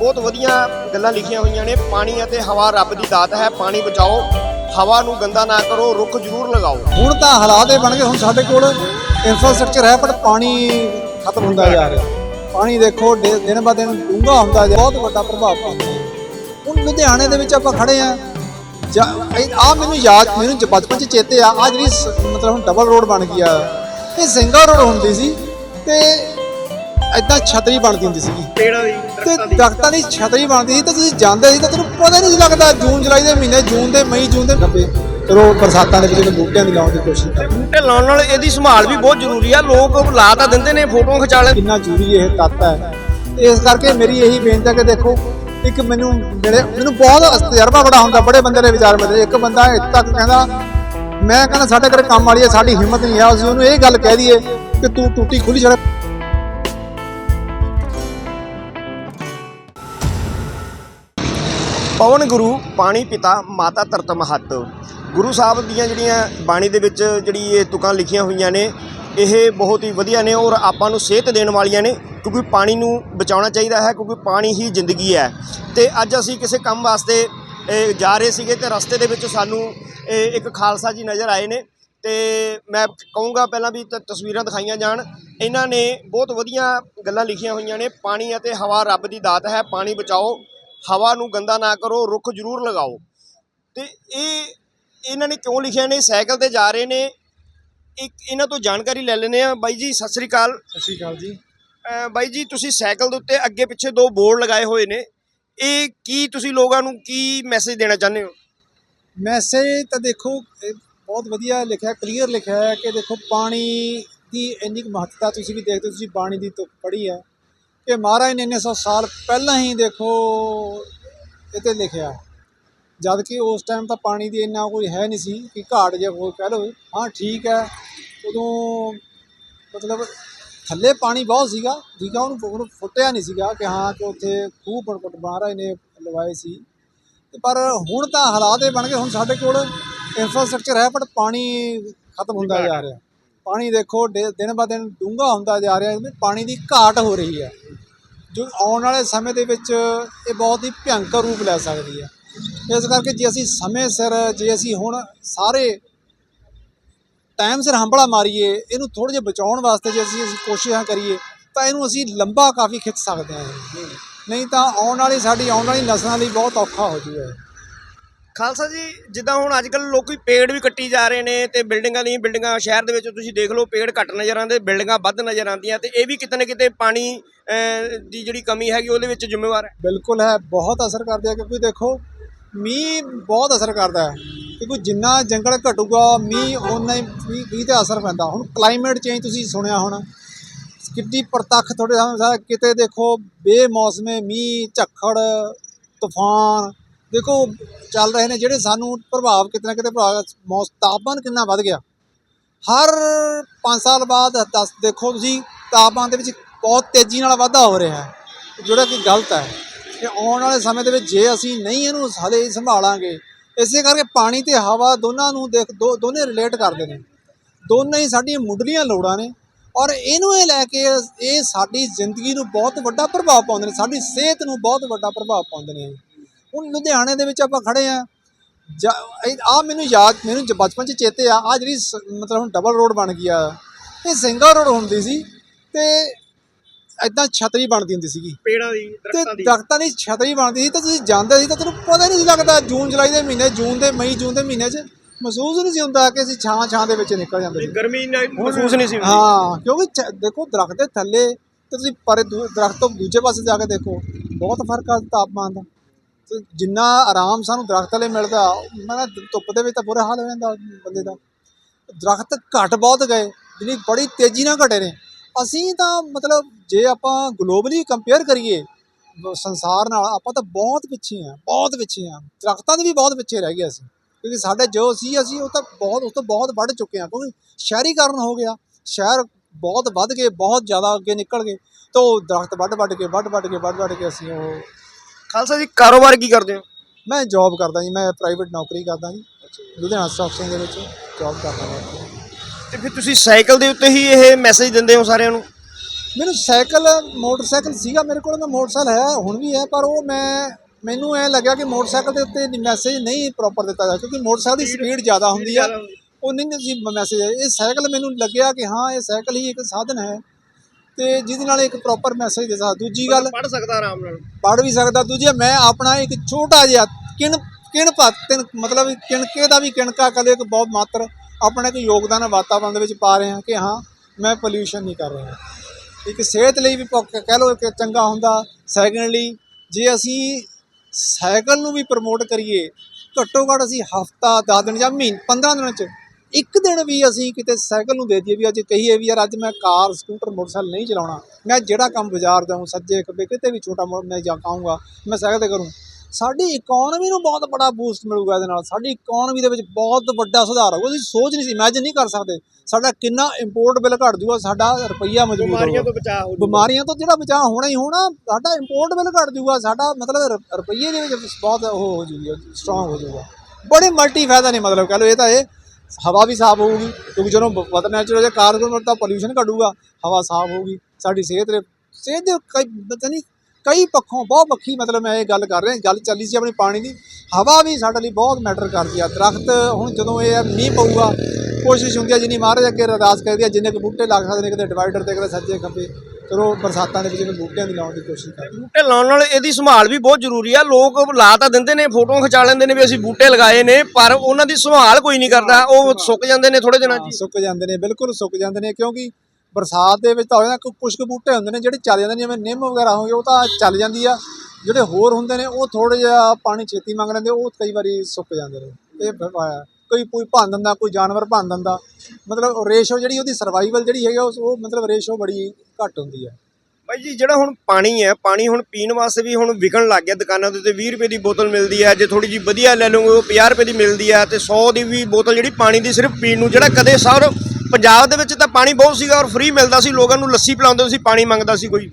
ਬਹੁਤ ਵਧੀਆ ਗੱਲਾਂ ਲਿਖੀਆਂ ਹੋਈਆਂ ਨੇ। ਪਾਣੀ ਅਤੇ ਹਵਾ ਰੱਬ ਦੀ ਦਾਤ ਹੈ। ਪਾਣੀ ਬਚਾਓ, ਹਵਾ ਨੂੰ ਗੰਦਾ ਨਾ ਕਰੋ, ਰੁੱਖ ਜ਼ਰੂਰ ਲਗਾਓ। ਹੁਣ ਤਾਂ ਹਾਲਾਤ ਇਹ ਬਣ ਗਏ। ਹੁਣ ਸਾਡੇ ਕੋਲ ਇਨਫਰਾਸਟ੍ਰਕਚਰ ਹੈ, ਪਰ ਪਾਣੀ ਖਤਮ ਹੁੰਦਾ ਜਾ ਰਿਹਾ। ਪਾਣੀ ਦੇਖੋ, ਡੇ- ਦਿਨ ਬਾ ਦਿਨ ਡੂੰਘਾ ਹੁੰਦਾ ਜਾ ਬਹੁਤ ਵੱਡਾ ਪ੍ਰਭਾਵ ਪਾਉਂਦਾ ਹੁਣ ਲੁਧਿਆਣੇ ਦੇ ਵਿੱਚ ਆਪਾਂ ਖੜੇ ਆ ਆ ਮੈਨੂੰ ਯਾਦ, ਮੈਨੂੰ ਬਚਪਨ ਚ ਚੇਤੇ ਆ ਆ ਜਿਹੜੀ ਸ- ਮਤਲਬ ਹੁਣ ਡਬਲ ਰੋਡ ਬਣ ਗਈ ਆ ਇਹ ਸਿੰਗਲ ਰੋਡ ਹੁੰਦੀ ਸੀ ਤੇ ਐਦਾਂ ਛਤਰੀ ਬਣਦੀ ਹੁੰਦੀ ਸੀਗੀ। ਪੇੜਾਂ ਦੀ ਤੇ ਦਰਖਤਾਂ ਦੀ। ਛਤਰੀ ਬਣਦੀ ਸੀ ਤੇ ਤੁਸੀਂ ਜਾਂਦੇ ਸੀ ਤਾਂ ਤੁਹਾਨੂੰ ਪਤਾ ਨਹੀਂ ਲੱਗਦਾ ਜੂਨ ਜੁਲਾਈ ਦੇ ਮਹੀਨੇ ਜੂਨ ਦੇ ਮਈ ਜੂਨ ਦੇ ਨੱਬੇ ਚਲੋ ਬਰਸਾਤਾਂ ਦੇ ਵਿੱਚ ਇਹਨੂੰ ਬੂਟਿਆਂ ਦੀ ਲਾਉਣ ਦੀ ਕੋਸ਼ਿਸ਼ ਕਰਦੇ ਬੂਟੇ ਲਾਉਣ ਨਾਲ ਇਹਦੀ ਸੰਭਾਲ ਵੀ ਬਹੁਤ ਜ਼ਰੂਰੀ ਆ ਲੋਕ ਲਾ ਤਾਂ ਦਿੰਦੇ ਨੇ ਫੋਟੋਆਂ ਖਿਚਾ ਲੈ। ਕਿੰਨਾ ਜ਼ਰੂਰੀ ਇਹ ਤੱਤ ਹੈ। ਇਸ ਕਰਕੇ ਮੇਰੀ ਇਹੀ ਬੇਨਤੀ ਹੈ ਕਿ ਦੇਖੋ ਇੱਕ ਮੈਨੂੰ ਜਿਹੜੇ ਮੈਨੂੰ ਬਹੁਤ ਤਜਰਬਾ ਬੜਾ ਹੁੰਦਾ ਬੜੇ ਬੰਦੇ ਦੇ ਵਿਚਾਰ ਮਿਲਦੇ ਇੱਕ ਬੰਦਾ ਇੱਥੇ ਤੱਕ ਕਹਿੰਦਾ ਮੈਂ ਕਹਿੰਦਾ ਸਾਡੇ ਘਰੇ ਕੰਮ ਵਾਲੀ ਹੈ ਸਾਡੀ ਹਿੰਮਤ ਨਹੀਂ ਹੈ ਅਸੀਂ ਉਹਨੂੰ ਇਹ ਗੱਲ ਕਹਿ ਦਈਏ ਕਿ ਤੂੰ ਟੂਟੀ ਖੁੱਲੀ ਛੱਡ। ਕੌਣ ਗੁਰੂ? ਪਾਣੀ ਪਿਤਾ ਮਾਤਾ ਧਰਤ ਮਹੱਤ। ਗੁਰੂ ਸਾਹਿਬ ਦੀਆਂ ਜਿਹੜੀਆਂ ਬਾਣੀ ਦੇ ਵਿੱਚ ਜਿਹੜੀ ਇਹ ਤੁਕਾਂ ਲਿਖੀਆਂ ਹੋਈਆਂ ਨੇ ਇਹ ਬਹੁਤ ਹੀ ਵਧੀਆ ਨੇ ਔਰ ਆਪਾਂ ਨੂੰ ਸਿਹਤ ਦੇਣ ਵਾਲੀਆਂ ਨੇ ਕਿਉਂਕਿ ਪਾਣੀ ਨੂੰ ਬਚਾਉਣਾ ਚਾਹੀਦਾ ਹੈ ਕਿਉਂਕਿ ਪਾਣੀ ਹੀ ਜ਼ਿੰਦਗੀ ਹੈ। ਤੇ ਅੱਜ ਅਸੀਂ ਕਿਸੇ ਕੰਮ ਵਾਸਤੇ ਜਾ ਰਹੇ ਸੀਗੇ ਤੇ ਰਸਤੇ ਦੇ ਵਿੱਚ ਸਾਨੂੰ ਇਹ, ਇੱਕ ਖਾਲਸਾ ਜੀ ਨਜ਼ਰ ਆਏ ਨੇ। ਤੇ ਮੈਂ ਕਹੂੰਗਾ ਪਹਿਲਾਂ ਵੀ ਤਸਵੀਰਾਂ ਦਿਖਾਈਆਂ ਜਾਣ। ਇਹਨਾਂ ਨੇ ਬਹੁਤ ਵਧੀਆ ਗੱਲਾਂ ਲਿਖੀਆਂ ਹੋਈਆਂ ਨੇ ਪਾਣੀ ਅਤੇ ਹਵਾ ਰੱਬ ਦੀ ਦਾਤ ਹੈ ਪਾਣੀ ਬਚਾਓ। ਹਵਾ ਨੂੰ ਗੰਦਾ ਨਾ ਕਰੋ ਰੁੱਖ ਜ਼ਰੂਰ ਲਗਾਓ। ਤੇ ਇਹ ਇਹਨਾਂ ਨੇ ਕਿਉਂ ਲਿਖਿਆ ਨੇ? ਸਾਈਕਲ ਤੇ ਜਾ ਰਹੇ ਨੇ। ਇੱਕ ਇਹਨਾਂ ਤੋਂ ਜਾਣਕਾਰੀ ਲੈ ਲੈਂਦੇ ਆ ਬਾਈ ਜੀ ਸਤਿ ਸ੍ਰੀ ਅਕਾਲ। ਸਤਿ ਸ਼੍ਰੀ ਅਕਾਲ ਜੀ। ਅਹ ਬਾਈ ਜੀ ਤੁਸੀਂ ਸਾਈਕਲ ਦੇ ਉੱਤੇ ਅੱਗੇ ਪਿੱਛੇ ਦੋ ਬੋਰਡ ਲਗਾਏ ਹੋਏ ਨੇ। ਇਹ ਕੀ ਤੁਸੀਂ ਲੋਕਾਂ ਨੂੰ ਕੀ ਮੈਸੇਜ ਦੇਣਾ ਚਾਹੁੰਦੇ ਹੋ? ਮੈਸੇਜ ਤਾਂ ਦੇਖੋ ਇਹ ਬਹੁਤ ਵਧੀਆ ਲਿਖਿਆ ਕਲੀਅਰ ਲਿਖਿਆ ਹੈ ਕਿ ਦੇਖੋ ਪਾਣੀ ਦੀ ਇੰਨੀ ਕੁ ਮਹੱਤਤਾ ਤੁਸੀਂ ਵੀ ਦੇਖਦੇ ਹੋ, ਤੁਸੀਂ ਬਾਣੀ ਦੀ ਤੁਕ ਪੜ੍ਹੀ ਹੈ। ਕਿ ਮਹਾਰਾਜ ਨੇ ਇੰਨੇ ਸੌ ਸਾਲ ਪਹਿਲਾਂ ਹੀ ਦੇਖੋ ਇਹ ਲਿਖਿਆ ਜਦ ਕਿ ਉਸ ਟਾਈਮ ਤਾਂ ਪਾਣੀ ਦੀ ਇੰਨਾ ਕੋਈ ਹੈ ਨਹੀਂ ਸੀ ਕਿ ਘਾਟ ਜੇ ਕੋਈ ਕਹਿ ਲਓ ਹਾਂ ਠੀਕ ਹੈ, ਉਦੋਂ ਮਤਲਬ ਥੱਲੇ ਪਾਣੀ ਬਹੁਤ ਸੀਗਾ, ਠੀਕ ਆ, ਉਹਨੂੰ ਉਹਨੂੰ ਫੁੱਟਿਆ ਨਹੀਂ ਸੀਗਾ ਕਿ ਹਾਂ ਕਿ ਉੱਥੇ ਖੂਹ ਪਟ ਪਟ ਮਹਾਰਾਜ ਨੇ ਲਵਾਏ ਸੀ। ਤੇ ਪਰ ਹੁਣ ਤਾਂ ਹਾਲਾਤ ਇਹ ਬਣ ਗਏ, ਹੁਣ ਸਾਡੇ ਕੋਲ ਇਨਫਰਾਸਟ੍ਰਕਚਰ ਹੈ ਪਰ ਪਾਣੀ ਖਤਮ ਹੁੰਦਾ ਜਾ ਰਿਹਾ। ਪਾਣੀ ਦੇਖੋ, ਡੇ- ਦਿਨ ਬਾ ਦਿਨ ਡੂੰਘਾ ਹੁੰਦਾ ਜਾ ਰਿਹਾ, ਪਾਣੀ ਦੀ ਘਾਟ ਹੋ ਰਹੀ ਹੈ। ਜੋ ਆਉਣ ਵਾਲੇ ਸਮੇਂ ਦੇ ਵਿੱਚ ਇਹ ਬਹੁਤ ਹੀ ਭਿਅੰਕਰ ਰੂਪ ਲੈ ਸਕਦੀ ਹੈ। ਇਸ ਕਰਕੇ ਜੇ ਅਸੀਂ ਸਮੇਂ ਸਿਰ, ਜੇ ਅਸੀਂ ਹੁਣ ਸਾਰੇ ਟਾਈਮ ਸਿਰ ਹੰਬਲਾ ਮਾਰੀਏ, ਇਹਨੂੰ ਥੋੜ੍ਹਾ ਜਿਹਾ ਬਚਾਉਣ ਵਾਸਤੇ ਜੇ ਅਸੀਂ ਕੋਸ਼ਿਸ਼ਾਂ ਕਰੀਏ, ਤਾਂ ਇਹਨੂੰ ਅਸੀਂ ਲੰਬਾ ਕਾਫੀ ਖਿੱਚ ਸਕਦੇ ਹਾਂ। ਨਹੀਂ ਤਾਂ ਆਉਣ ਵਾਲੀ ਸਾਡੀ, ਆਉਣ ਵਾਲੀ ਨਸਲਾਂ ਲਈ ਬਹੁਤ ਔਖਾ ਹੋ ਜੂਗਾ। ਖਾਲਸਾ ਜੀ, ਜਿੱਦਾਂ ਹੁਣ ਅੱਜ ਕੱਲ੍ਹ ਲੋਕੀ ਪੇੜ ਵੀ ਕੱਟੀ ਜਾ ਰਹੇ ਨੇ ਤੇ ਬਿਲਡਿੰਗਾਂ ਦੀਆਂ ਬਿਲਡਿੰਗਾਂ ਸ਼ਹਿਰ ਦੇ ਵਿੱਚ ਤੁਸੀਂ ਦੇਖ ਲਓ ਪੇੜ ਘੱਟ ਨਜ਼ਰ ਆਉਂਦੇ, ਬਿਲਡਿੰਗਾਂ ਵੱਧ ਨਜ਼ਰ ਆਉਂਦੀਆਂ ਤੇ ਇਹ ਵੀ ਕਿਤੇ ਨਾ ਕਿਤੇ ਪਾਣੀ ਦੀ ਜਿਹੜੀ ਕਮੀ ਹੈਗੀ ਉਹਦੇ ਵਿੱਚ ਜ਼ਿੰਮੇਵਾਰ ਹੈ। ਬਿਲਕੁਲ ਹੈ, ਬਹੁਤ ਅਸਰ ਕਰਦੇ ਆ ਕਿਉਂਕਿ ਦੇਖੋ ਮੀਂਹ ਬਹੁਤ ਅਸਰ ਕਰਦਾ ਹੈ ਕਿਉਂਕਿ ਜਿੰਨਾ ਜੰਗਲ ਘਟੂਗਾ, ਮੀਂਹ ਉਨਾ ਹੀ ਮੀਂਹ ਮੀਂਹ ਤੇ ਅਸਰ ਪੈਂਦਾ। ਹੁਣ ਕਲਾਈਮੇਟ ਚੇਂਜ ਤੁਸੀਂ ਸੁਣਿਆ ਹੋਣਾ ਕਿੰਨੀ ਪ੍ਰਤੱਖ ਤੁਹਾਡੇ ਸਾਹਮਣੇ, ਕਿਤੇ ਦੇਖੋ ਬੇਮੌਸਮੇ, ਮੀਂਹ, ਝੱਖੜ, ਤੂਫਾਨ ਦੇਖੋ, ਚੱਲ ਰਹੇ ਨੇ ਜਿਹੜੇ ਸਾਨੂੰ ਪ੍ਰਭਾਵ ਕਿਤੇ ਨਾ ਕਿਤੇ ਪ੍ਰਭਾਵ ਮੌਸ, ਤਾਪਮਾਨ ਕਿੰਨਾ ਵੱਧ ਗਿਆ। ਹਰ 5 ਸਾਲ ਬਾਅਦ 10 ਦੇਖੋ ਤੁਸੀਂ, ਤਾਪਮਾਨ ਦੇ ਵਿੱਚ ਬਹੁਤ ਤੇਜ਼ੀ ਨਾਲ ਵਾਧਾ ਹੋ ਰਿਹਾ ਹੈ, ਜਿਹੜਾ ਕਿ ਗਲਤ ਹੈ। ਕਿ ਆਉਣ ਵਾਲੇ ਸਮੇਂ ਦੇ ਵਿੱਚ ਜੇ ਅਸੀਂ ਨਹੀਂ ਇਹਨੂੰ ਹਲੇ ਸੰਭਾਲਾਂਗੇ, ਇਸੇ ਕਰਕੇ ਪਾਣੀ ਤੇ ਹਵਾ ਦੋਨਾਂ ਨੂੰ ਦੇਖ, ਦੋ, ਦੋਨੇ ਰਿਲੇਟ ਕਰਦੇ ਨੇ। ਦੋਨੇ ਹੀ ਸਾਡੀਆਂ ਮੁੱਢਲੀਆਂ ਲੋੜਾਂ ਨੇ, ਔਰ ਇਹਨੂੰ ਇਹ ਲੈ ਕੇ ਇਹ ਸਾਡੀ ਜ਼ਿੰਦਗੀ ਨੂੰ ਬਹੁਤ ਵੱਡਾ ਪ੍ਰਭਾਵ ਪਾਉਂਦੇ ਨੇ, ਸਾਡੀ ਸਿਹਤ ਨੂੰ ਬਹੁਤ ਵੱਡਾ ਪ੍ਰਭਾਵ ਪਾਉਂਦੇ ਨੇ। ਹੁਣ ਲੁਧਿਆਣੇ ਦੇ ਵਿੱਚ ਆਪਾਂ ਖੜੇ ਆ ਆ ਮੈਨੂੰ ਯਾਦ ਮੈਨੂੰ ਬਚਪਨ ਚ ਚੇਤੇ ਆ ਆ ਜਿਹੜੀ ਮਤਲਬ ਹੁਣ ਡਬਲ ਰੋਡ ਬਣ ਗਈ ਆ। ਇਹ ਸਿੰਗਲ ਰੋਡ ਹੁੰਦੀ ਸੀ ਤੇ ਐਦਾਂ ਛਤਰੀ ਬਣਦੀ ਹੁੰਦੀ ਸੀਗੀ। ਪੇੜਾਂ ਦੀ ਤੇ ਦਰਖਤਾਂ ਦੀ। ਛਤਰੀ ਬਣਦੀ ਸੀ ਤਾਂ ਤੁਸੀਂ ਜਾਂਦੇ ਸੀ ਤਾਂ ਤੁਹਾਨੂੰ ਪਤਾ ਨਹੀਂ ਸੀ ਲੱਗਦਾ ਜੂਨ ਜੁਲਾਈ ਦੇ ਮਹੀਨੇ ਜੂਨ ਦੇ ਮਈ ਜੂਨ ਦੇ ਮਹੀਨੇ 'ਚ ਮਹਿਸੂਸ ਨਹੀਂ ਸੀ ਹੁੰਦਾ ਕਿ ਅਸੀਂ ਛਾਂ ਛਾਂ ਦੇ ਵਿੱਚ ਨਿਕਲ ਜਾਂਦੇ ਸੀ। ਗਰਮੀ ਮਹਿਸੂਸ ਨਹੀਂ ਸੀ ਹੁੰਦੀ। ਹਾਂ ਕਿਉਂਕਿ ਦੇਖੋ ਦਰਖਤ ਦੇ ਥੱਲੇ ਤੇ ਤੁਸੀਂ ਪਰੇ ਦੂ- ਦਰਖਤ ਤੋਂ ਦੂਜੇ ਪਾਸੇ ਜਾ ਕੇ ਦੇਖੋ ਬਹੁਤ ਫ਼ਰਕ ਆ ਤਾਪਮਾਨ ਦਾ। ਜਿੰਨਾ ਆਰਾਮ ਸਾਨੂੰ ਦਰਖਤ ਥੱਲੇ ਮਿਲਦਾ, ਮੈਂ ਧੁੱਪ ਦੇ ਵਿੱਚ ਤਾਂ ਬੁਰਾ ਹਾਲ ਹੋ ਜਾਂਦਾ ਬੰਦੇ ਦਾ। ਦਰਖਤ ਘਟ ਬਹੁਤ ਗਏ, ਜਿਹੜੀ ਬੜੀ ਤੇਜ਼ੀ ਨਾਲ ਘਟੇ ਨੇ। ਅਸੀਂ ਤਾਂ ਮਤਲਬ ਜੇ ਆਪਾਂ ਗਲੋਬਲੀ ਕੰਪੇਅਰ ਕਰੀਏ, ਸੰਸਾਰ ਨਾਲ ਆਪਾਂ ਤਾਂ ਬਹੁਤ ਪਿੱਛੇ ਆ ਬਹੁਤ ਪਿੱਛੇ ਆ ਦਰਖਤਾਂ ਦੇ ਵੀ ਬਹੁਤ ਪਿੱਛੇ ਰਹਿ ਗਏ ਅਸੀਂ, ਕਿਉਂਕਿ ਸਾਡੇ ਜੋ ਸੀ, ਅਸੀਂ ਉਹ ਤਾਂ ਬਹੁਤ, ਉਸ ਤੋਂ ਬਹੁਤ ਵੱਧ ਚੁੱਕੇ ਆ ਕਿਉਂਕਿ ਸ਼ਹਿਰੀਕਰਨ ਹੋ ਗਿਆ। ਸ਼ਹਿਰ ਬਹੁਤ ਵੱਧ ਗਏ, ਬਹੁਤ ਜ਼ਿਆਦਾ ਅੱਗੇ ਨਿਕਲ ਗਏ। ਤਾਂ ਉਹ ਦਰਖਤ ਵੱਢ ਵੱਢ ਕੇ ਵੱਢ ਵੱਢ ਕੇ ਵੱਢ ਵੱਢ ਕੇ ਅਸੀਂ ਉਹ ਖਾਲਸਾ ਜੀ ਕਾਰੋਬਾਰ ਕੀ ਕਰਦੇ ਹੋ? ਮੈਂ ਜੌਬ ਕਰਦਾ ਜੀ ਮੈਂ ਪ੍ਰਾਈਵੇਟ ਨੌਕਰੀ ਕਰਦਾ ਜੀ ਲੁਧਿਆਣਾ ਸਟਾਕ ਐਕਸਚੇਂਜ ਦੇ ਵਿੱਚ ਜੌਬ ਕਰਦਾ ਮੈਂ। ਤੇ ਫਿਰ ਤੁਸੀਂ ਸਾਈਕਲ ਦੇ ਉੱਤੇ ਹੀ ਇਹ ਮੈਸੇਜ ਦਿੰਦੇ ਹੋ ਸਾਰਿਆਂ ਨੂੰ? ਮੈਨੂੰ ਸਾਈਕਲ ਮੋਟਰਸਾਈਕਲ ਸੀਗਾ ਮੇਰੇ ਕੋਲ ਮੈਂ ਮੋਟਰਸਾਈਕਲ ਹੈ ਹੁਣ ਵੀ ਹੈ ਪਰ ਉਹ ਮੈਂ ਮੈਨੂੰ ਐ ਲੱਗਿਆ ਕਿ ਮੋਟਰਸਾਈਕਲ ਦੇ ਉੱਤੇ ਮੈਸੇਜ ਨਹੀਂ ਪ੍ਰੋਪਰ ਦਿੱਤਾ ਜਾ ਕਿਉਂਕਿ ਮੋਟਰਸਾਈਕਲ ਦੀ ਸਪੀਡ ਜ਼ਿਆਦਾ ਹੁੰਦੀ ਆ। ਉਹ ਨਹੀਂ ਸੀ ਮੈਸੇਜ ਇਹ ਸਾਈਕਲ ਮੈਨੂੰ ਲੱਗਿਆ ਕਿ ਹਾਂ ਇਹ ਸਾਈਕਲ ਹੀ ਇੱਕ ਸਾਧਨ ਹੈ। ਤੇ ਜਿਹਦੇ ਨਾਲ ਇੱਕ ਪ੍ਰੋਪਰ ਮੈਸੇਜ ਦੇ ਸਕਦਾ। ਦੂਜੀ ਗੱਲ ਪੜ ਸਕਦਾ ਆਰਾਮ ਨਾਲ। ਪੜ੍ਹ ਵੀ ਸਕਦਾ। ਦੂਜੀ ਮੈਂ ਆਪਣਾ ਇੱਕ ਛੋਟਾ ਜਿਹਾ ਕਿਣ ਕਿਣ ਤਿੰਨ ਮਤਲਬ ਕਿਣਕੇ ਦਾ ਵੀ ਕਿਣਕਾ ਕਦੇ ਇੱਕ ਬਹੁਤ ਮਾਤਰ ਆਪਣਾ ਇੱਕ ਯੋਗਦਾਨ ਵਾਤਾਵਰਣ ਦੇ ਵਿੱਚ ਪਾ ਰਹੇ ਹਾਂ ਕਿ ਹਾਂ ਮੈਂ ਪੋਲਿਊਸ਼ਨ ਨਹੀਂ ਕਰ ਰਿਹਾ। ਇੱਕ ਸਿਹਤ ਲਈ ਵੀ ਕਹਿ ਲਓ ਕਿ ਚੰਗਾ ਹੁੰਦਾ। ਸੈਕੰਡਲੀ ਜੇ ਅਸੀਂ ਸਾਈਕਲ ਨੂੰ ਵੀ ਪ੍ਰਮੋਟ ਕਰੀਏ ਘੱਟੋ ਘੱਟ ਅਸੀਂ ਹਫਤਾ 10 ਦਿਨ ਜਾਂ ਮਹੀਨ 15 ਦਿਨਾਂ ਚ ਇੱਕ ਦਿਨ ਵੀ ਅਸੀਂ ਕਿਤੇ ਸਾਈਕਲ ਨੂੰ ਦੇ ਦਈਏ ਵੀ ਅੱਜ ਕਹੀਏ ਵੀ ਯਾਰ ਅੱਜ ਮੈਂ ਕਾਰ ਸਕੂਟਰ ਮੋਟਰਸਾਈਕਲ ਨਹੀਂ ਚਲਾਉਣਾ। ਮੈਂ ਜਿਹੜਾ ਕੰਮ ਬਾਜ਼ਾਰ ਜਾਊਂ ਸੱਜੇ ਖੱਬੇ ਕਿਤੇ ਵੀ ਛੋਟਾ ਮੋਟਾ ਮੈਂ ਜਾ ਪਾਊਂਗਾ ਮੈਂ ਸਾਈਕਲ ਤੇ ਕਰੂੰ। ਸਾਡੀ ਇਕਨੋਮੀ ਨੂੰ ਬਹੁਤ ਬੜਾ ਬੂਸਟ ਮਿਲੂਗਾ ਇਹਦੇ ਨਾਲ। ਸਾਡੀ ਇਕਨੋਮੀ ਦੇ ਵਿੱਚ ਬਹੁਤ ਵੱਡਾ ਸੁਧਾਰ ਹੋਊਗਾ ਅਸੀਂ ਸੋਚ ਨਹੀਂ ਸੀ ਇਮੇਜਿਨ ਨਹੀਂ ਕਰ ਸਕਦੇ। ਸਾਡਾ ਕਿੰਨਾ ਇੰਪੋਰਟ ਬਿੱਲ ਘਟ ਜੂਗਾ ਸਾਡਾ ਰੁਪਈਆ ਮਜ਼ਬੂਤ ਬਿਮਾਰੀਆਂ ਹੋਊਗਾ ਤੋਂ ਬਚਾਅ ਹੋ ਬਿਮਾਰੀਆਂ ਤੋਂ ਜਿਹੜਾ ਬਚਾਅ ਹੋਣਾ ਹੀ ਹੋਣਾ ਸਾਡਾ ਇੰਪੋਰਟ ਬਿੱਲ ਘਟ ਜੂਗਾ ਸਾਡਾ ਮਤਲਬ ਰੁਪਈਏ ਦੇ ਵਿੱਚ ਬਹੁਤ ਉਹ ਹੋ ਜੂਗੀ ਸਟਰੋਂਗ ਹੋ ਜੂਗਾ ਬੜੇ ਮਲਟੀ ਫਾਇਦਾ ਨੇ ਮਤਲਬ ਕਹ ਲਓ ਇਹ ਤਾਂ ਇਹ। ਹਵਾ ਵੀ ਸਾਫ਼ ਹੋਊਗੀ, ਕਿਉਂਕਿ ਜਦੋਂ ਵਤਨ ਨੈਚੁਰਲ ਜੇ ਕਾਰਬਨ ਤਾਂ ਪੋਲਿਊਸ਼ਨ ਘਟੂਗਾ, ਹਵਾ ਸਾਫ਼ ਹੋਊਗੀ, ਸਾਡੀ ਸਿਹਤ ਦੇ ਸਿਹਤ ਦੇ ਕਈ, ਪਤਾ ਨਹੀਂ ਕਈ ਪੱਖੋਂ ਬਹੁਤ ਪੱਖੀ ਮਤਲਬ ਮੈਂ ਇਹ ਗੱਲ ਕਰ ਰਿਹਾ, ਗੱਲ ਚੱਲੀ ਸੀ ਆਪਣੀ ਪਾਣੀ ਦੀ, ਹਵਾ ਵੀ ਸਾਡੇ ਲਈ ਬਹੁਤ ਮੈਟਰ ਕਰਦੀ ਆ, ਦਰਖਤ ਹੁਣ ਜਦੋਂ ਇਹ ਮੀਂਹ ਪਊਗਾ, ਕੋਸ਼ਿਸ਼ ਹੁੰਦੀ ਆ ਜਿੰਨੀ ਮਹਾਰਾਜ ਅੱਗੇ ਅਰਦਾਸ ਕਰਦੀ ਆ, ਜਿੰਨੇ ਕੁ ਬੂਟੇ ਲੱਗ ਸਕਦੇ ਨੇ ਕਿਤੇ ਡਿਵਾਈਡਰ ਤੇ, ਕਿਤੇ ਸੱਜੇ ਖੱਬੇ ਚਲੋ ਬਰਸਾਤਾਂ ਦੇ ਵਿੱਚ ਵੀ ਬੂਟਿਆਂ ਦੀ ਲਾਉਣ ਦੀ ਕੋਸ਼ਿਸ਼ ਕਰਦੇ ਬੂਟੇ ਲਾਉਣ ਨਾਲ ਇਹਦੀ ਸੰਭਾਲ ਵੀ ਬਹੁਤ ਜ਼ਰੂਰੀ ਆ। ਲੋਕ ਲਾ ਤਾਂ ਦਿੰਦੇ ਨੇ ਫੋਟੋਆਂ ਖਿਚਾ ਲੈਂਦੇ ਨੇ ਵੀ ਅਸੀਂ ਬੂਟੇ ਲਗਾਏ ਨੇ ਪਰ ਉਹਨਾਂ ਦੀ ਸੰਭਾਲ ਕੋਈ ਨਹੀਂ ਕਰਦਾ। ਉਹ ਸੁੱਕ ਜਾਂਦੇ ਨੇ ਥੋੜੇ ਦਿਨਾਂ 'ਚ। ਸੁੱਕ ਜਾਂਦੇ ਨੇ ਬਿਲਕੁਲ ਸੁੱਕ ਜਾਂਦੇ ਨੇ ਕਿਉਂਕਿ ਬਰਸਾਤ ਦੇ ਵਿੱਚ ਤਾਂ ਹੋ ਜਾਂਦਾ ਕੁ- ਕੁਛ ਕੁ ਬੂਟੇ ਹੁੰਦੇ ਨੇ ਜਿਹੜੇ ਚੱਲ ਜਾਂਦੇ ਨੇ ਜਿਵੇਂ ਨਿੰਮ ਵਗੈਰਾ ਹੋ ਗਏ ਉਹ ਤਾਂ ਚੱਲ ਜਾਂਦੀ ਆ। ਜਿਹੜੇ ਹੋਰ ਹੁੰਦੇ ਨੇ ਉਹ ਥੋੜੇ ਜਿਹਾ ਪਾਣੀ ਛੇਤੀ ਮੰਗ ਲੈਂਦੇ ਉਹ ਕਈ ਵਾਰੀ ਸੁੱਕ ਜਾਂਦੇ ਨੇ। ਇਹ ਕੋਈ ਕੋਈ ਭੰਨ ਦਿੰਦਾ, ਕੋਈ ਜਾਨਵਰ ਭੰਨ ਦਿੰਦਾ। ਮਤਲਬ ਰੇਸ਼ੋ ਜਿਹੜੀ ਉਹਦੀ ਸਰਵਾਈਵਲ ਜਿਹੜੀ ਹੈਗਾ ਉਸ ਉਹ ਮਤਲਬ ਰੇਸ਼ੋ ਬੜੀ ਘੱਟ ਹੁੰਦੀ ਹੈ ਬਾਈ ਜੀ, ਜਿਹੜਾ ਹੁਣ ਪਾਣੀ ਹੈ, ਪਾਣੀ ਹੁਣ ਪੀਣ ਵਾਸਤੇ ਵੀ ਹੁਣ ਵਿਕਣ ਲੱਗ ਗਿਆ ਦੁਕਾਨਾਂ ਦੇ ਉੱਤੇ। 20 ਰੁਪਏ ਦੀ ਬੋਤਲ ਮਿਲਦੀ ਹੈ ਜੇ ਥੋੜੀ ਜੀ ਵਧੀਆ ਲੈ ਲਓਗੇ, ਉਹ 50 ਰੁਪਏ ਦੀ ਮਿਲਦੀ ਹੈ ਤੇ 100 ਦੀ ਵੀ ਬੋਤਲ ਜਿਹੜੀ ਪਾਣੀ ਦੀ ਸਿਰਫ ਪੀਣ ਨੂੰ, ਜਿਹੜਾ ਕਦੇ ਸਰ ਪੰਜਾਬ ਦੇ ਵਿੱਚ ਤਾਂ ਪਾਣੀ ਬਹੁਤ ਸੀਗਾ ਔਰ ਫ੍ਰੀ ਮਿਲਦਾ ਸੀ, ਲੋਕਾਂ ਨੂੰ ਲੱਸੀ ਪਿਲਾਉਂਦੇ ਸੀ, ਪਾਣੀ ਮੰਗਦਾ ਸੀ ਕੋਈ।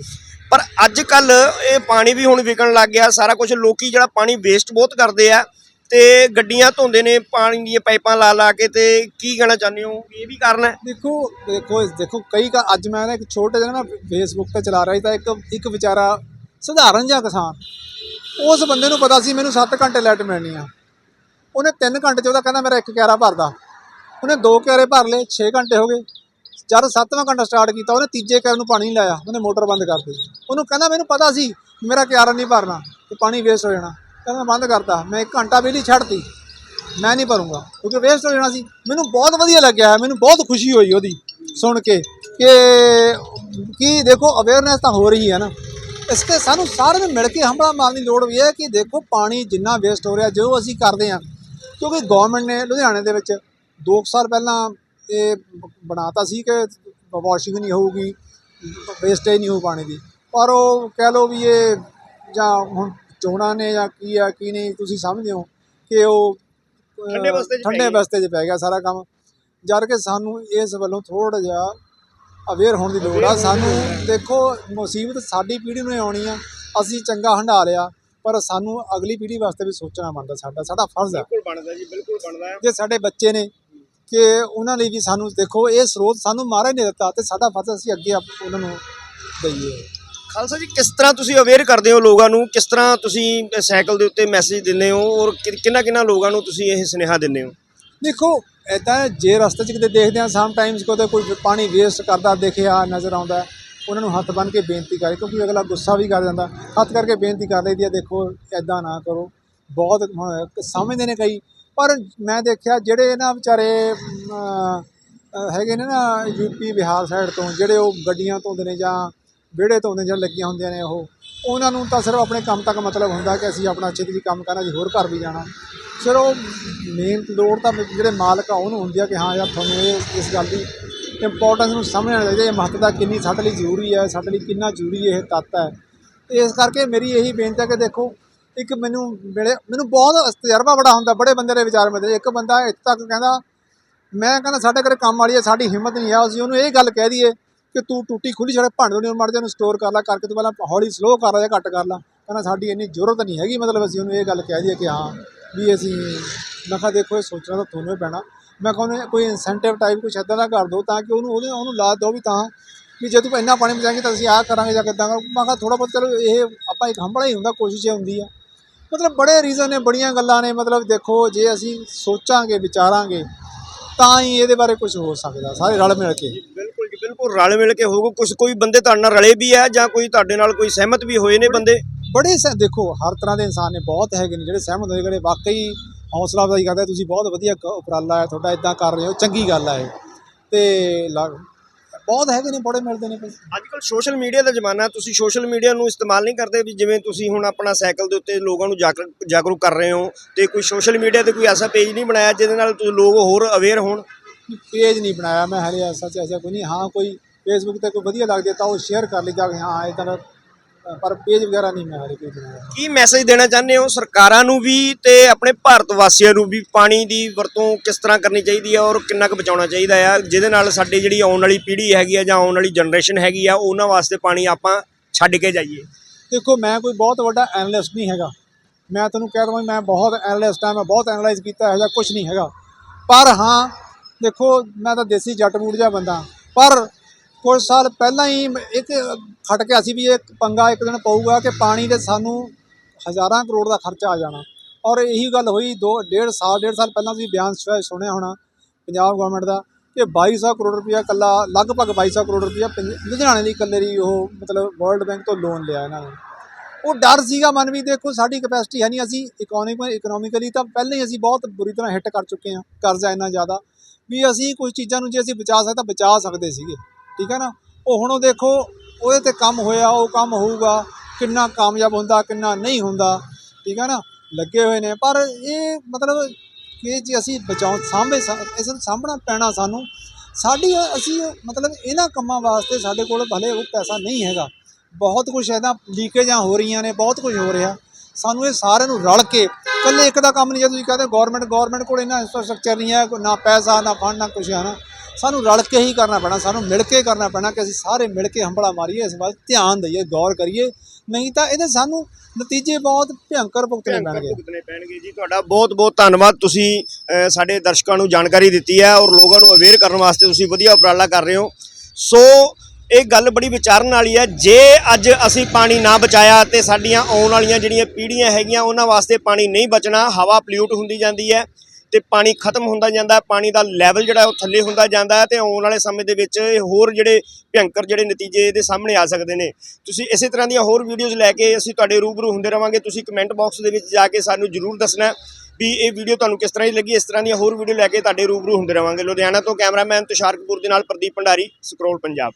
ਪਰ ਅੱਜ ਕੱਲ ਇਹ ਪਾਣੀ ਵੀ ਹੁਣ ਵਿਕਣ ਲੱਗ ਗਿਆ, ਸਾਰਾ ਕੁਝ ਲੋਕੀ ਜਿਹੜਾ ਪਾਣੀ ਵੇਸਟ ਬਹੁਤ ਕਰਦੇ ਆ ਤੇ ਗੱਡੀਆਂ ਧੋਂਦੇ ਨੇ, ਪਾਣੀ ਦੀਆਂ ਪਾਈਪਾਂ ਲਾ ਲਾ ਕੇ ਤੇ ਕੀ ਕਹਿਣਾ ਚਾਹੁੰਦੇ ਹੋ? ਇਹ ਵੀ ਕਾਰਨ ਹੈ? ਦੇਖੋ ਦੇਖੋ ਦੇਖੋ, ਕਈ ਕਾ ਅੱਜ ਮੈਂ ਨਾ ਇੱਕ ਛੋਟਾ ਜਿਹਾ ਨਾ ਫੇਸਬੁੱਕ ਤੇ ਚਲਾ ਰਿਹਾ ਸੀ ਤਾਂ ਇੱਕ ਇੱਕ ਵਿਚਾਰਾ ਸਧਾਰਨ ਜਿਹਾ ਕਿਸਾਨ, ਉਸ ਬੰਦੇ ਨੂੰ ਪਤਾ ਸੀ ਮੈਨੂੰ 7 ਘੰਟੇ ਲਾਈਟ ਮਿਲਣੀ ਆ। ਉਹਨੇ 3 ਘੰਟੇ ਚ ਉਹਦਾ ਕਹਿੰਦਾ ਮੇਰਾ ਇੱਕ ਕਿਆਰਾ ਭਰਦਾ। ਉਹਨੇ ਦੋ ਕਿਆਰੇ ਭਰ ਲਏ 6 ਘੰਟੇ ਹੋ ਗਏ। ਜਦ ਸੱਤਵਾਂ ਘੰਟਾ ਸਟਾਰਟ ਕੀਤਾ, ਉਹਨੇ ਤੀਜੇ ਕਿਆਰੇ ਨੂੰ ਪਾਣੀ ਨਹੀਂ ਲਾਇਆ, ਉਹਨੇ ਮੋਟਰ ਬੰਦ ਕਰ ਦਿੱਤੀ। ਉਹਨੂੰ ਕਹਿੰਦਾ ਮੈਨੂੰ ਪਤਾ ਸੀ ਮੇਰਾ ਕਿਆਰਾ ਨਹੀਂ ਭਰਨਾ, ਤੇ ਪਾਣੀ ਵੇਸਟ ਹੋ ਜਾਣਾ। ਕਹਿੰਦਾ ਮੈਂ ਬੰਦ ਕਰਤਾ। ਮੈਂ ਇੱਕ ਘੰਟਾ ਬਿਜਲੀ ਛੱਡਤੀ। ਮੈਂ ਨਹੀਂ ਭਰੂੰਗਾ। ਕਿਉਂਕਿ ਵੇਸਟ ਹੋ ਜਾਣਾ ਸੀ। ਮੈਨੂੰ ਬਹੁਤ ਵਧੀਆ ਲੱਗਿਆ। ਹੈ ਮੈਨੂੰ ਬਹੁਤ ਖੁਸ਼ੀ ਹੋਈ ਉਹਦੀ ਸੁਣ ਕੇ ਕਿ ਕੀ ਦੇਖੋ ਅਵੇਅਰਨੈਸ ਤਾਂ ਹੋ ਰਹੀ ਹੈ ਨਾ। ਇਸ ਤੇ ਸਾਨੂੰ ਸਾਰਿਆਂ ਨੂੰ ਮਿਲ ਕੇ ਹਮਲਾ ਮਾਰਨ ਦੀ ਲੋੜ ਵੀ ਹੈ ਕਿ ਦੇਖੋ ਪਾਣੀ ਜਿੰਨਾ ਵੇਸਟ ਹੋ ਰਿਹਾ, ਜੋ ਅਸੀਂ ਕਰਦੇ ਹਾਂ। ਕਿਉਂਕਿ ਗਵਰਨਮੈਂਟ ਨੇ ਲੁਧਿਆਣੇ ਦੇ ਵਿੱਚ 2 ਸਾਲ ਪਹਿਲਾਂ ਇਹ ਬਣਾਤਾ ਸੀ ਕਿ ਵਾਸ਼ਿੰਗ ਨਹੀਂ ਹੋਊਗੀ ਵੇਸਟੇਜ ਨਹੀਂ ਹੋਊ ਪਾਣੀ ਦੀ। ਪਰ ਉਹ ਕਹਿ ਲਓ ਵੀ ਇਹ ਜਾਂ ਹੁਣ ਚੋਣਾਂ ਨੇ ਜਾਂ ਕੀ ਆ ਕੀ ਨਹੀਂ ਤੁਸੀਂ ਸਮਝਦੇ ਹੋ ਕਿ ਉਹ ਠੰਡੇ ਬਸਤੇ 'ਚ ਪੈ ਠੰਡੇ ਗਿਆ। ਬਸਤੇ 'ਚ ਪੈ ਗਿਆ ਸਾਰਾ ਕੰਮ। ਜਦ ਕਿ ਸਾਨੂੰ ਇਸ ਵੱਲੋਂ ਥੋੜਾ ਜਿਹਾ ਅਵੇਅਰ ਹੋਣ ਦੀ ਲੋੜ ਆ। ਸਾਨੂੰ ਦੇਖੋ ਮੁਸੀਬਤ ਸਾਡੀ ਪੀੜ੍ਹੀ ਨੂੰ ਹੀ ਆਉਣੀ ਆ। ਅਸੀਂ ਚੰਗਾ ਹੰਢਾ ਲਿਆ ਪਰ ਸਾਨੂੰ ਅਗਲੀ ਪੀੜ੍ਹੀ ਵਾਸਤੇ ਵੀ ਸੋਚਣਾ ਬਣਦਾ ਸਾਡਾ। ਸਾਡਾ ਫਰਜ਼ ਆ। ਬਿਲਕੁਲ ਬਣਦਾ ਜੀ ਬਿਲਕੁਲ ਬਣਦਾ ਹੈ ਜੇ ਸਾਡੇ ਬੱਚੇ ਨੇ ਕਿ ਉਹਨਾਂ ਲਈ ਵੀ ਸਾਨੂੰ ਦੇਖੋ ਇਹ ਸਰੋਤ ਸਾਨੂੰ ਮਾਰਾ ਨਹੀਂ ਦਿੱਤਾ ਤੇ ਸਾਡਾ ਫਰਜ਼ ਅਸੀਂ ਅੱਗੇ ਉਹਨਾਂ ਨੂੰ ਦਈਏ। ਖਾਲਸਾ ਜੀ, ਕਿਸ ਤਰ੍ਹਾਂ ਤੁਸੀਂ ਅਵੇਅਰ ਕਰਦੇ ਹੋ ਲੋਕਾਂ ਨੂੰ? ਕਿਸ ਤਰ੍ਹਾਂ ਤੁਸੀਂ ਸਾਈਕਲ ਦੇ ਉੱਤੇ ਮੈਸੇਜ ਦਿੰਦੇ ਹੋ? ਔਰ ਕਿੰਨਾ ਕਿੰਨਾ ਲੋਕਾਂ ਨੂੰ ਤੁਸੀਂ ਇਹ ਸੁਨੇਹਾ ਦਿੰਦੇ ਹੋ? ਦੇਖੋ ਇਦਾਂ ਜੇ ਰਸਤੇ 'ਚ ਕਿਤੇ ਦੇਖਦੇ ਆ ਸਮ ਟਾਈਮਸ ਕੋਤੇ ਕੋਈ ਪਾਣੀ ਵੇਸਟ ਕਰਦਾ ਦੇਖਿਆ ਨਜ਼ਰ ਆਉਂਦਾ, ਉਹਨਾਂ ਨੂੰ ਹੱਥ ਬੰਨ੍ਹ ਕੇ ਬੇਨਤੀ ਕਰੇ, ਕਿਉਂਕਿ ਅਗਲਾ ਗੁੱਸਾ ਵੀ ਕਰ ਜਾਂਦਾ। ਹੱਥ ਕਰਕੇ ਬੇਨਤੀ ਕਰ ਲਈਦੀ ਆ ਦੇਖੋ ਇਦਾਂ ਨਾ ਕਰੋ। ਬਹੁਤ ਸਮਝਦੇ ਨੇ ਕਈ, ਪਰ ਮੈਂ ਦੇਖਿਆ ਜਿਹੜੇ ਨਾ ਵਿਚਾਰੇ ਹੈਗੇ ਨੇ ਨਾ ਯੂਪੀ ਬਿਹਾਰ ਸਾਈਡ ਤੋਂ, ਜਿਹੜੇ ਉਹ ਗੱਡੀਆਂ ਧੋਂਦੇ ਨੇ ਜਾਂ ਵਿਹੜੇ ਧੋਂਦੇ ਜਾਂ ਲੱਗੀਆਂ ਹੁੰਦੀਆਂ ਨੇ ਉਹ। ਉਹਨਾਂ ਨੂੰ ਤਾਂ ਸਿਰਫ ਆਪਣੇ ਕੰਮ ਤੱਕ ਮਤਲਬ ਹੁੰਦਾ ਕਿ ਅਸੀਂ ਆਪਣਾ ਛੇਤੀ ਕੰਮ ਕਰਨਾ ਜੀ ਹੋਰ ਘਰ ਵੀ ਜਾਣਾ। ਫਿਰ ਉਹ ਮੇਨ ਲੋੜ ਤਾਂ ਜਿਹੜੇ ਮਾਲਕ ਆ, ਉਹਨੂੰ ਹੁੰਦੀ ਆ ਕਿ ਹਾਂ ਯਾਰ ਤੁਹਾਨੂੰ ਇਹ, ਇਸ ਗੱਲ ਦੀ ਇੰਪੋਰਟੈਂਸ ਨੂੰ ਸਮਝਣਾ ਚਾਹੀਦਾ, ਇਹ ਮਹੱਤਤਾ ਕਿੰਨੀ ਸਾਡੇ ਲਈ ਜ਼ਰੂਰੀ ਹੈ, ਸਾਡੇ ਲਈ ਕਿੰਨਾ ਜ਼ਰੂਰੀ ਇਹ ਤੱਤ ਹੈ। ਇਸ ਕਰਕੇ ਮੇਰੀ ਇਹੀ ਬੇਨਤੀ ਹੈ ਕਿ ਦੇਖੋ, ਇੱਕ ਮੈਨੂੰ ਮਿਲੇ ਮੈਨੂੰ ਬਹੁਤ ਤਜਰਬਾ ਬੜਾ ਹੁੰਦਾ, ਬੜੇ ਬੰਦੇ ਦੇ ਵਿਚਾਰ ਮਿਲਦੇ ਇੱਕ ਬੰਦਾ ਇੱਥੇ ਤੱਕ ਕਹਿੰਦਾ, ਮੈਂ ਕਹਿੰਦਾ ਸਾਡੇ ਘਰੇ ਕੰਮ ਵਾਲੀ ਹੈ, ਸਾਡੀ ਹਿੰਮਤ ਨਹੀਂ ਆ ਅਸੀਂ ਉਹਨੂੰ ਇਹ ਗੱਲ ਕਹਿ ਦਈਏ ਕਿ ਤੂੰ ਟੂਟੀ ਖੁੱਲੀ ਛੜੇ ਭਾਂਡੇ ਨੂੰ ਮਰ ਜਾ ਨੂੰ ਸਟੋਰ ਕਰ ਲੈ ਕਰਕੇ ਤੂੰ ਪਹਿਲਾਂ ਹੌਲੀ ਸਲੋ ਕਰ ਲੈ ਜਾਂ ਘੱਟ ਕਰ ਲੈ। ਕਹਿੰਦਾ ਸਾਡੀ ਇੰਨੀ ਜ਼ਰੂਰਤ ਨਹੀਂ ਹੈਗੀ, ਮਤਲਬ ਅਸੀਂ ਉਹਨੂੰ ਇਹ ਗੱਲ ਕਹਿ ਦਈਏ ਕਿ ਹਾਂ ਵੀ ਅਸੀਂ ਮੈਂ ਕਿਹਾ ਦੇਖੋ, ਇਹ ਸੋਚਣਾ ਤਾਂ ਤੁਹਾਨੂੰ ਹੀ ਪੈਣਾ। ਮੈਂ ਕਹਿੰਦਾ ਕੋਈ ਇਨਸੈਂਟਿਵ ਟਾਈਪ ਕੁਛ ਇੱਦਾਂ ਦਾ ਕਰ ਦਿਓ ਤਾਂ ਕਿ ਉਹਨੂੰ, ਉਹਦੇ, ਉਹਨੂੰ ਲਾ ਦਿਓ ਵੀ ਤਾਂ ਵੀ ਜੇ ਤੂੰ ਇੰਨਾ ਪਾਣੀ ਬਚਾਏਂਗੇ ਤਾਂ ਅਸੀਂ ਆਹ ਕਰਾਂਗੇ ਜਾਂ ਕਿੱਦਾਂ ਕਰਾਂਗੇ। ਮੈਂ ਕਿਹਾ ਥੋੜਾ ਬਹੁਤ ਚਲੋ ਇਹ ਆਪਾਂ ਇੱਕ ਹੰਭਲਾ ਹੀ ਹੁੰਦਾ, ਕੋਸ਼ਿਸ਼ ਇਹ ਹੁੰਦੀ ਆ। ਮਤਲਬ ਬੜੇ ਰੀਜ਼ਨ ਨੇ, ਬੜੀਆਂ ਗੱਲਾਂ ਨੇ, ਮਤਲਬ ਦੇਖੋ ਜੇ ਅਸੀਂ ਸੋਚਾਂਗੇ, ਵਿਚਾਰਾਂਗੇ ਤਾਂ ਹੀ ਇਹਦੇ ਬਾਰੇ ਕੁਝ ਹੋ ਸਕਦਾ, ਸਾਰੇ ਰਲ ਮਿਲ ਕੇ। ਬਿਲਕੁਲ ਰਲ ਮਿਲ ਕੇ ਹੋਊਗਾ। ਕੁਝ ਕੋਈ ਬੰਦੇ ਤੁਹਾਡੇ ਨਾਲ ਰਲੇ ਵੀ ਹੈ ਜਾਂ ਕੋਈ ਤੁਹਾਡੇ ਨਾਲ ਕੋਈ ਸਹਿਮਤ ਵੀ ਹੋਏ ਨੇ ਬੰਦੇ? ਬੜੇ ਸ ਦੇਖੋ ਹਰ ਤਰ੍ਹਾਂ ਦੇ ਇਨਸਾਨ ਨੇ ਬਹੁਤ ਹੈਗੇ ਨੇ ਜਿਹੜੇ ਸਹਿਮਤ ਹੋਏ ਜਿਹੜੇ ਵਾਕਈ ਹੌਸਲਾ ਅਫਜ਼ਾਈ ਕਰਦੇ ਤੁਸੀਂ ਬਹੁਤ ਵਧੀਆ ਉਪਰਾਲਾ ਹੈ ਤੁਹਾਡਾ ਇਦਾਂ ਕਰ ਰਹੇ ਹੋ ਚੰਗੀ ਗੱਲ ਹੈ ਤੇ ਬਹੁਤ ਹੈਗੇ ਨੇ ਬੜੇ ਮਿਲਦੇ ਨੇ ਅੱਜ ਕੱਲ ਸੋਸ਼ਲ ਮੀਡੀਆ ਦਾ ਜ਼ਮਾਨਾ ਤੁਸੀਂ ਸੋਸ਼ਲ ਮੀਡੀਆ ਨੂੰ ਇਸਤੇਮਾਲ ਨਹੀਂ ਕਰਦੇ ਵੀ ਜਿਵੇਂ ਤੁਸੀਂ ਹੁਣ ਆਪਣਾ ਸਾਈਕਲ ਦੇ ਉੱਤੇ ਲੋਕਾਂ ਨੂੰ ਜਾਗਰ- ਜਾਗਰੂਕ ਕਰ ਰਹੇ ਹੋ ਤੇ ਕੋਈ ਸੋਸ਼ਲ ਮੀਡੀਆ ਤੇ ਕੋਈ ਐਸਾ ਪੇਜ ਨਹੀਂ ਬਣਾਇਆ ਜਿਹਦੇ ਨਾਲ ਲੋਕ ਹੋਰ ਅਵੇਅਰ ਹੋਣ? ਪੇਜ ਨਹੀਂ ਬਣਾਇਆ ਮੈਂ ਹਲੇ ਐਸਾ ਚ ਐਸਾ ਕੋਈ ਨਹੀਂ। ਹਾਂ ਕੋਈ ਫੇਸਬੁੱਕ ਤੇ ਕੋਈ ਵਧੀਆ ਲੱਗਦਾ ਤਾਂ ਉਹ ਸ਼ੇਅਰ ਕਰ ਲਈ ਜਾ ਕੇ ਹਾਂ ਇਦਾਂ ਦਾ ਪਰ ਪੇਜ ਵਗੈਰਾ ਨਹੀਂ ਮੈਂ ਹਲੇ ਕੋਈ ਬਣਾਇਆ। ਕੀ ਮੈਸੇਜ ਦੇਣਾ ਚਾਹੁੰਦੇ ਹੋ ਸਰਕਾਰਾਂ ਨੂੰ ਵੀ ਤੇ ਆਪਣੇ ਭਾਰਤ ਵਾਸੀਆਂ ਨੂੰ ਵੀ? ਪਾਣੀ ਦੀ ਵਰਤੋਂ ਕਿਸ ਤਰ੍ਹਾਂ ਕਰਨੀ ਚਾਹੀਦੀ ਹੈ ਔਰ ਕਿੰਨਾ ਕੁ ਬਚਾਉਣਾ ਚਾਹੀਦਾ ਆ? ਜਿਹਦੇ ਨਾਲ ਸਾਡੀ ਜਿਹੜੀ ਆਉਣ ਵਾਲੀ ਪੀੜ੍ਹੀ ਹੈਗੀ ਆ ਜਾਂ ਆਉਣ ਵਾਲੀ ਜਨਰੇਸ਼ਨ ਹੈਗੀ ਆ ਉਹਨਾਂ ਵਾਸਤੇ ਪਾਣੀ ਆਪਾਂ ਛੱਡ ਕੇ ਜਾਈਏ। ਦੇਖੋ ਮੈਂ ਕੋਈ ਬਹੁਤ ਵੱਡਾ ਐਨਾਲਿਸਟ ਨਹੀਂ ਹੈਗਾ। ਮੈਂ ਤੁਹਾਨੂੰ ਕਹਿ ਦਵਾਂ ਮੈਂ ਬਹੁਤ ਐਨਾਲਿਸਟ ਹਾਂ ਮੈਂ ਬਹੁਤ ਐਨਾਲਾਈਜ਼ ਕੀਤਾ ਹੈ ਜਾਂ ਕੁਝ ਨਹੀਂ ਹੈਗਾ। ਪਰ ਹਾਂ ਦੇਖੋ, ਮੈਂ ਤਾਂ ਦੇਸੀ ਜੱਟ ਬੂਟ ਜਿਹਾ ਬੰਦਾ। ਪਰ ਕੁਝ ਸਾਲ ਪਹਿਲਾਂ ਹੀ ਮ- ਇੱਕ ਖਟ ਕੇ ਅਸੀਂ ਵੀ ਇਹ ਪੰਗਾ ਇੱਕ ਦਿਨ ਪਊਗਾ ਕਿ ਪਾਣੀ ਦੇ ਸਾਨੂੰ ਹਜ਼ਾਰਾਂ ਕਰੋੜ ਦਾ ਖਰਚਾ ਆ ਜਾਣਾ। ਔਰ ਇਹੀ ਗੱਲ ਹੋਈ ਦੋ, ਡੇਢ ਸਾਲ ਡੇਢ ਸਾਲ ਪਹਿਲਾਂ ਤੁਸੀਂ ਬਿਆਨ ਸੁਣਿਆ ਹੋਣਾ ਪੰਜਾਬ ਗਵਰਨਮੈਂਟ ਦਾ ਕਿ 2200 ਕਰੋੜ ਰੁਪਇਆ ਕੱਲਾ ਲਗਭਗ 2200 ਕਰੋੜ ਰੁਪਇਆ ਪੰਜ- ਲੁਧਿਆਣੇ ਲਈ ਇਕੱਲੇ ਦੀ ਉਹ ਮਤਲਬ ਵਰਲਡ ਬੈਂਕ ਤੋਂ ਲੋਨ ਲਿਆ ਇਹਨਾਂ ਨੇ। ਉਹ ਡਰ ਸੀਗਾ ਮਨ ਵੀ, ਦੇਖੋ ਸਾਡੀ ਕਪੈਸਿਟੀ ਹੈ ਨਹੀਂ, ਅਸੀਂ ਇਕਨੋਮਿਕ ਇਕਨੋਮਿਕਲੀ ਤਾਂ ਪਹਿਲਾਂ ਹੀ ਅਸੀਂ ਬਹੁਤ ਬੁਰੀ ਤਰ੍ਹਾਂ ਹਿੱਟ ਕਰ ਚੁੱਕੇ ਹਾਂ, ਕਰਜ਼ਾ ਇੰਨਾ ਜ਼ਿਆਦਾ। ਵੀ ਅਸੀਂ ਕੁਝ ਚੀਜ਼ਾਂ ਨੂੰ ਜੇ ਅਸੀਂ ਬਚਾ ਸਕਦੇ ਬਚਾ ਸਕਦੇ ਸੀਗੇ। ਠੀਕ ਹੈ ਨਾ? ਉਹ ਹੁਣ ਉਹ ਦੇਖੋ, ਉਹਦੇ ਤੇ ਕੰਮ ਹੋਇਆ, ਉਹ ਕੰਮ ਹੋਊਗਾ, ਕਿੰਨਾ ਕਾਮਯਾਬ ਹੁੰਦਾ, ਕਿੰਨਾ ਨਹੀਂ ਹੁੰਦਾ। ਠੀਕ ਹੈ ਨਾ? ਲੱਗੇ ਹੋਏ ਨੇ। ਪਰ ਇਹ ਮਤਲਬ ਕਿ ਜੇ ਅਸੀਂ ਬਚਾਉ ਸਾਂਭੇ ਇਸ ਨੂੰ ਸਾਂਭਣਾ ਪੈਣਾ ਸਾਨੂੰ। ਸਾਡੀ ਅਸੀਂ ਮਤਲਬ ਇਹਨਾਂ ਕੰਮਾਂ ਵਾਸਤੇ ਸਾਡੇ ਕੋਲ ਭਲੇ ਉਹ ਪੈਸਾ ਨਹੀਂ ਹੈਗਾ। ਬਹੁਤ ਕੁਝ ਇਹਦਾ ਲੀਕੇਜਾਂ ਹੋ ਰਹੀਆਂ ਨੇ, ਬਹੁਤ ਕੁਝ ਹੋ ਰਿਹਾ। ਸਾਨੂੰ ਇਹ ਸਾਰਿਆਂ ਨੂੰ ਰਲ ਕੇ ਇਕੱਲੇ ਇੱਕ ਦਾ ਕੰਮ ਨਹੀਂ ਜੇ ਤੁਸੀਂ ਕਹਿੰਦੇ ਗਵਰਨਮੈਂਟ ਗਵਰਨਮੈਂਟ ਕੋਲ ਇਹਨਾਂ ਇਨਫਰਾਸਟ੍ਰਕਚਰ ਨਹੀਂ ਹੈ ਕੋਈ ਨਾ ਪੈਸਾ ਨਾ ਫੰਡ ਨਾ ਕੁਝ ਹੈ ਨਾ। ਸਾਨੂੰ ਰਲ ਕੇ ਹੀ ਕਰਨਾ ਪੈਣਾ ਸਾਨੂੰ ਮਿਲ ਕੇ ਕਰਨਾ ਪੈਣਾ ਕਿ ਅਸੀਂ ਸਾਰੇ ਮਿਲ ਕੇ ਹੰਬਲਾ ਮਾਰੀਏ ਇਸ ਵੱਲ ਧਿਆਨ ਦਈਏ ਗੌਰ ਕਰੀਏ। ਨਹੀਂ ਤਾਂ ਇਹਦੇ ਸਾਨੂੰ ਨਤੀਜੇ ਬਹੁਤ ਭਿਅੰਕਰ ਭੁਗਤਣੇ ਪੈਣਗੇ। ਭੁਗਤਣੇ ਪੈਣਗੇ ਜੀ। ਤੁਹਾਡਾ ਬਹੁਤ ਬਹੁਤ ਧੰਨਵਾਦ। ਤੁਸੀਂ ਸਾਡੇ ਦਰਸ਼ਕਾਂ ਨੂੰ ਜਾਣਕਾਰੀ ਦਿੱਤੀ ਹੈ ਔਰ ਲੋਕਾਂ ਨੂੰ ਅਵੇਅਰ ਕਰਨ ਵਾਸਤੇ ਤੁਸੀਂ ਵਧੀਆ ਉਪਰਾਲਾ ਕਰ ਰਹੇ ਹੋ। ਸੋ ਇਹ ਗੱਲ ਬੜੀ ਵਿਚਾਰਨ ਵਾਲੀ ਹੈ। ਜੇ ਅੱਜ ਅਸੀਂ ਪਾਣੀ ਨਾ ਬਚਾਇਆ ਤੇ ਸਾਡੀਆਂ ਆਉਣ ਵਾਲੀਆਂ ਜਿਹੜੀਆਂ ਪੀੜ੍ਹੀਆਂ ਹੈਗੀਆਂ, ਉਹਨਾਂ ਵਾਸਤੇ ਪਾਣੀ ਨਹੀਂ ਬਚਣਾ, ਹਵਾ ਪੋਲਿਊਟ ਹੁੰਦੀ ਜਾਂਦੀ ਹੈ ਤੇ ਪਾਣੀ ਖਤਮ ਹੁੰਦਾ ਜਾਂਦਾ, ਪਾਣੀ ਦਾ ਲੈਵਲ ਜਿਹੜਾ ਉਹ ਥੱਲੇ ਹੁੰਦਾ ਜਾਂਦਾ ਹੈ ਤੇ ਆਉਣ ਵਾਲੇ ਸਮੇਂ ਦੇ ਵਿੱਚ ਇਹ ਹੋਰ ਜਿਹੜੇ ਭਿਅੰਕਰ ਜਿਹੜੇ ਨਤੀਜੇ ਇਹਦੇ ਸਾਹਮਣੇ ਆ ਸਕਦੇ ਨੇ। ਤੁਸੀਂ ਇਸੇ ਤਰ੍ਹਾਂ ਦੀਆਂ ਹੋਰ ਵੀਡੀਓਜ਼ ਲੈ ਕੇ ਅਸੀਂ ਤੁਹਾਡੇ ਰੂਬਰੂ ਹੁੰਦੇ ਰਵਾਂਗੇ। ਤੁਸੀਂ ਕਮੈਂਟ ਬਾਕਸ ਦੇ ਵਿੱਚ ਜਾ ਕੇ ਸਾਨੂੰ ਜਰੂਰ ਦੱਸਣਾ ਵੀ ਇਹ ਵੀਡੀਓ ਤੁਹਾਨੂੰ ਕਿਸ ਤਰ੍ਹਾਂ ਦੀ ਲੱਗੀ। ਇਸ ਤਰ੍ਹਾਂ ਦੀਆਂ ਹੋਰ ਵੀਡੀਓ ਲੈ ਕੇ ਤੁਹਾਡੇ ਰੂਬਰੂ ਹੁੰਦੇ ਰਵਾਂਗੇ। ਲੁਧਿਆਣਾ ਤੋਂ ਕੈਮਰਾਮੈਨ ਤੁਸ਼ਾਰ ਕਪੂਰ ਦੇ ਨਾਲ ਪ੍ਰਦੀਪ ਭੰਡਾਰੀ ਸਕਰੋਲ ਪੰਜਾਬ।